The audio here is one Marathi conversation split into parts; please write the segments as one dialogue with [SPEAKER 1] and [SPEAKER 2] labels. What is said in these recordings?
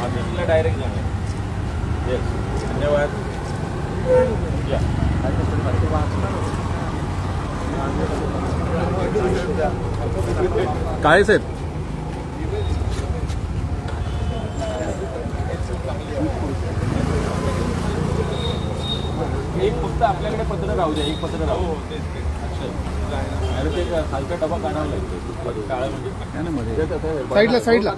[SPEAKER 1] ऑफिसला डायरेक्ट जाणार येस धन्यवाद या
[SPEAKER 2] काळे साहेब
[SPEAKER 1] एक फक्त आपल्याकडे पत्र राहू द्या एक पत्र राहू अरे ते खालचा डबा काढावा लागतो काळा म्हणजे
[SPEAKER 2] साईडला साईडला.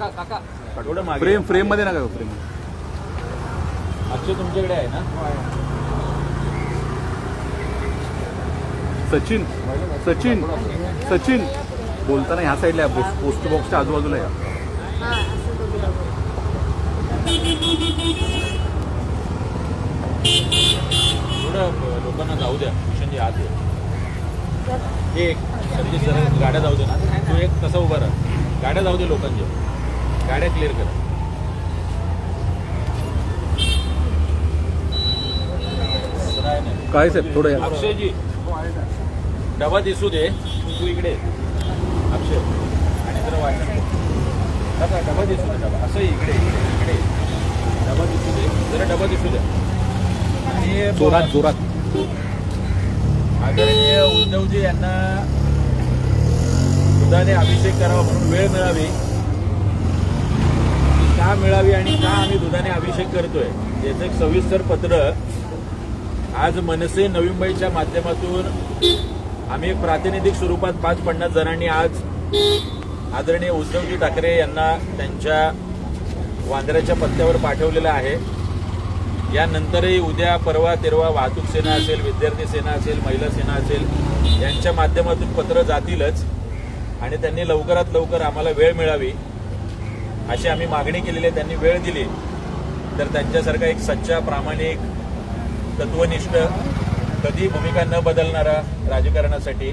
[SPEAKER 1] थोडं
[SPEAKER 2] फ्रेम फ्रेममध्ये नका फ्रेम.
[SPEAKER 1] अक्षय तुमच्याकडे आहे ना?
[SPEAKER 2] सचिन सचिन सचिन. बोलताना ह्या साईडला पोस्ट पोस्ट बॉक्सच्या आजूबाजूला या.
[SPEAKER 3] हा
[SPEAKER 1] थोडं लोकांना जाऊ द्या मिशनची आत एक सर्विस जरा गाड्या जाऊ दे ना. तू एक तसा उभा राहा. गाड्या जाऊ दे लोकांच्या. गाड्या क्लिअर करा.
[SPEAKER 2] काळे साहेब थोडं या.
[SPEAKER 1] अक्षयजी डबा दिसू दे. तू इकडे ये. अक्षय. आणि जरा. दादा, डबा दिसू दे डबा. असं इकडे इकडे इकडे. डबा दिसू दे. जरा डबा दिसू दे. आणि
[SPEAKER 2] जोरात जोरात.
[SPEAKER 1] आदरणीय उद्धवजी यांना दुधाने अभिषेक करावा म्हणून वेळ मिळावी. का मिळावी आणि का आम्ही दुधाने अभिषेक करतोय? याचं एक सविस्तर पत्र आज मनसे नवी मुंबईच्या माध्यमातून आम्ही एक प्रातिनिधिक स्वरूपात पाच पन्नास जणांनी आज आदरणीय उद्धवजी ठाकरे यांना त्यांच्या वांद्र्याच्या पत्त्यावर पाठवलेलं आहे. यानंतरही उद्या परवा तेरवा वाहतूक सेना असेल विद्यार्थी सेना असेल महिला सेना असेल यांच्या माध्यमातून पत्र जातीलच. आणि त्यांनी लवकरात लवकर आम्हाला वेळ मिळावी अशी आम्ही मागणी केलेली आहे. त्यांनी वेळ दिली. तर त्यांच्यासारखा एक सच्चा प्रामाणिक तत्वनिष्ठ कधी भूमिका न बदलणारा राजकारणासाठी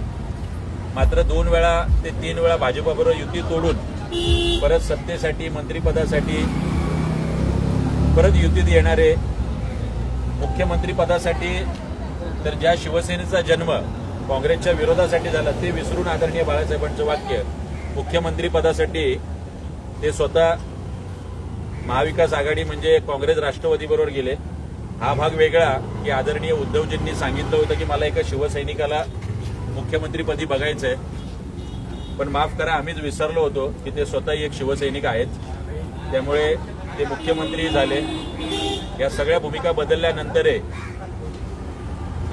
[SPEAKER 1] मात्र दोन वेळा ते तीन वेळा भाजपाबरोबर युती तोडून परत सत्तेसाठी मंत्रिपदासाठी परत युतीत येणारे मुख्यमंत्रीपदासाठी तर ज्या शिवसेनेचा जन्म काँग्रेसच्या विरोधासाठी झाला ते विसरून आदरणीय बाळासाहेबांचं वाक्य मुख्यमंत्रीपदासाठी ते स्वतः महाविकास आघाडी म्हणजे काँग्रेस राष्ट्रवादीबरोबर गेले. हा भाग वेगळा की आदरणीय उद्धवजींनी सांगितलं होतं की मला एका शिवसैनिकाला मुख्यमंत्रीपदी बघायचं आहे पण माफ करा आम्हीच विसरलो होतो की ते स्वतःही एक शिवसैनिक आहेत. त्यामुळे ते मुख्यमंत्री झाले. या सगळ्या भूमिका बदलल्यानंतर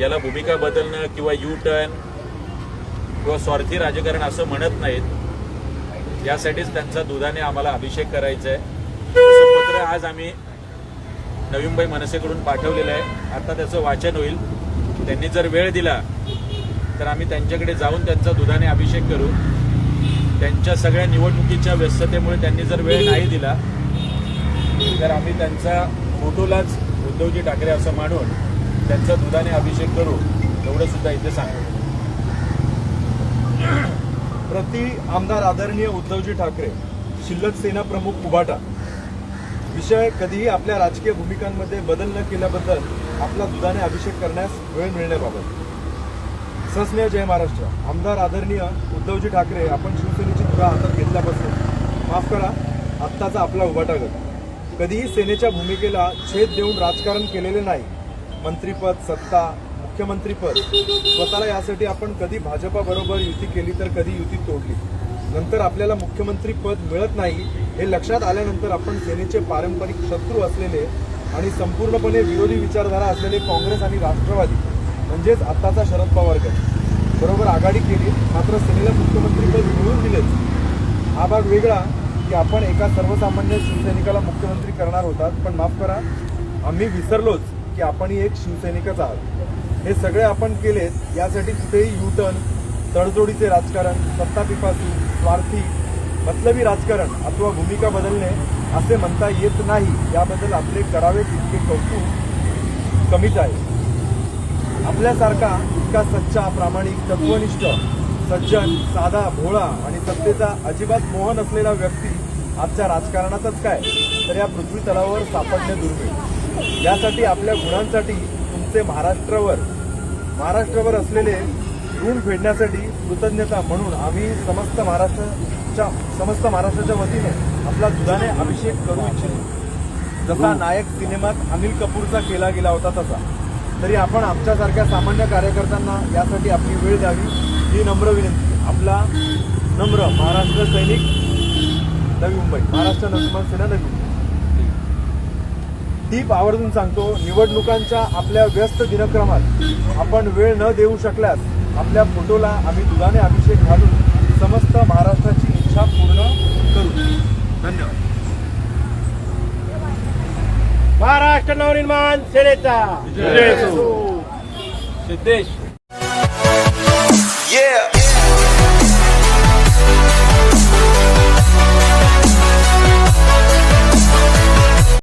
[SPEAKER 1] याला भूमिका बदलणं किंवा यू टर्न किंवा स्वार्थी राजकारण असं म्हणत नाहीत. यासाठीच त्यांचा दुधाने आम्हाला अभिषेक करायचा आहे तसं पत्र आज आम्ही नवी मुंबई मनसेकडून पाठवलेलं आहे. आता त्याचं वाचन होईल. त्यांनी जर वेळ दिला तर आम्ही त्यांच्याकडे जाऊन त्यांचा दुधाने अभिषेक करू. त्यांच्या सगळ्या निवडणुकीच्या व्यस्ततेमुळे त्यांनी जर वेळ नाही दिला तर आम्ही त्यांचा फोटोलाच उद्धवजी ठाकरे असं मानून त्यांचा दुधाने अभिषेक करू एवढं सुद्धा इथे सांगतो
[SPEAKER 4] प्रति आमदार आदरणीय उद्धवजी ठाकरे शिल्लक सेना प्रमुख उभाटा. विषय कधीही आपल्या राजकीय भूमिकांमध्ये बदल न केल्याबद्दल आपला दुधाने अभिषेक करण्यास वेळ मिळण्याबाबत. सस्नेह जय महाराष्ट्र. आमदार आदरणीय उद्धवजी ठाकरे आपण शिवसेनेची धुरा हातात घेतल्यापासून माफ करा आत्ताचा आपला उभाटा गट. कधीही सेनेच्या भूमिकेला छेद देऊन राजकारण केलेले नाही. मंत्रीपद सत्ता मुख्यमंत्रीपद. स्वतःला यासाठी आपण कधी भाजपाबरोबर युती केली तर कधी युती तोडली. नंतर आपल्याला मुख्यमंत्री पद मिळत नाही हे लक्षात आल्यानंतर आपण सेनेचे पारंपरिक शत्रू असलेले आणि संपूर्णपणे विरोधी विचारधारा असलेले काँग्रेस आणि राष्ट्रवादी म्हणजेच आत्ताचा शरद पवार गट बरोबर आघाडी केली मात्र सेनेला मुख्यमंत्रीपद मिळवून दिलेच. हा भाग वेगळा की आपण एका सर्वसामान्य शिवसैनिकाला मुख्यमंत्री करणार होतात. पण माफ करा आम्ही विसरलोच की आपणही एक शिवसैनिकच आहात. हे सगळे आपण केलेत यासाठी कुठेही युटर्न तडजोडीचे राजकारण सत्तापिपासू स्वार्थी मतलबी राजकारण अथवा भूमिका बदलणे असे म्हणता येत नाही. याबद्दल आपले करावे तितके कौतुक कमीच आहे. आपल्यासारखा इतका सच्चा प्रामाणिक तत्वनिष्ठ सज्जन साधा भोळा आणि सत्तेचा अजिबात मोह नसलेला व्यक्ती आजच्या राजकारणातच काय? तर या पृथ्वी तलावर सापडणे दुर्मिळ. यासाठी आपल्या गुणांसाठी तुमचे महाराष्ट्रावर महाराष्ट्रावर असलेले ऋण फेडण्यासाठी कृतज्ञता म्हणून आम्ही समस्त महाराष्ट्राच्या समस्त महाराष्ट्राच्या वतीने आपला दुधाने अभिषेक करू इच्छितो. जसा नायक सिनेमात अनिल कपूरचा केला गेला होता तसा. तरी आपण आमच्यासारख्या सामान्य कार्यकर्त्यांना यासाठी आपली वेळ द्यावी. ही नम्र विनंती. आपला नम्र महाराष्ट्र सैनिक नवी मुंबई. महाराष्ट्र नवनिर्माण सेना नवी मुंबई. टीप आवर्जून सांगतो निवडणुकांच्या आपल्या व्यस्त दिनक्रमात आपण वेळ न देऊ शकल्यास आपल्या फोटोला आम्ही दुधाने अभिषेक घालून समस्त महाराष्ट्राची इच्छा पूर्ण करू. धन्यवाद.
[SPEAKER 5] महाराष्ट्र नवनिर्माण सेनेचा.
[SPEAKER 1] सिद्धेश.